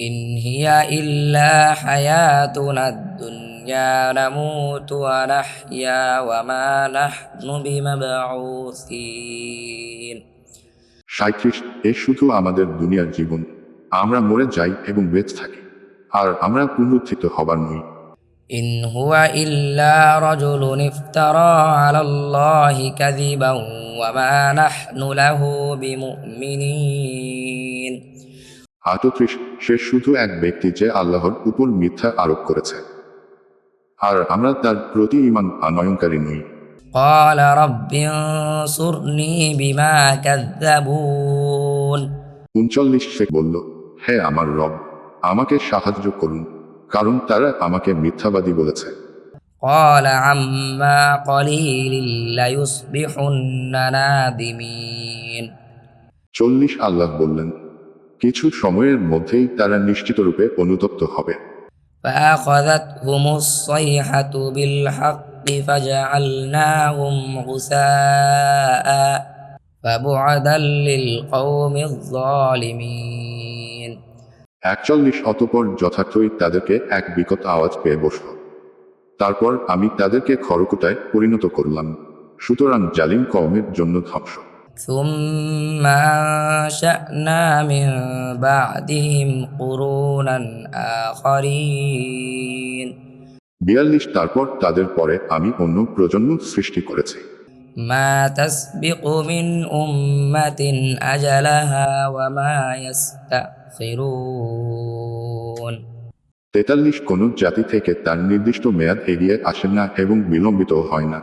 إن هي إلا حياتنا الدنيا نموت ونحيا وما نحن بمبعوثين সাঁত্রিশ এ শুধু আমাদের দুনিয়ার জীবন আমরা মরে যাই এবং বেঁচে থাকি আর আমরা পুনরুত্থিত হবার নই إن هو إلا رجل افترى على الله كذبا وما نحن له بمؤمنين আটত্রিশ সে শুধু এক ব্যক্তি যে আল্লাহর উপর মিথ্যা আরোপ করেছে আর আমরা তার প্রতি ইমান আনয়নকারী নই قال رب انصرني بما كذبون উনচল্লিশ সে বলল হে আমার রব আমাকে সাহায্য করুন কারণ তারা আমাকে মিথ্যাবাদী বলেছে قال عما قليل ليصبحن نادمين চল্লিশ আল্লাহ বললেন কিছু সময়ের মধ্যেই তারা নিশ্চিতরূপে অনুতপ্ত হবে فأخذتهم الصيحة بالحق فجعلناهم غثاء فبعدا للقوم الظالمين একচল্লিশ অতপর যথার্থই তাদেরকে এক বিকট আওয়াজ পেয়ে বসল তারপর আমি তাদেরকে খড়কুটায় পরিণত করলাম সুতরাং জালিম কওমের জন্য ধ্বংস ثم أنشأنا من بعدهم قرونا آخرين বিয়াল্লিশ তারপর তাদের পরে আমি অন্য প্রজন্ম সৃষ্টি করেছি ما تسبق من أمة أجلها وما يستأخرون তেতাল্লিশ কোন জাতি থেকে তার নির্দিষ্ট মেয়াদ এগিয়ে আসে না এবং বিলম্বিত হয় না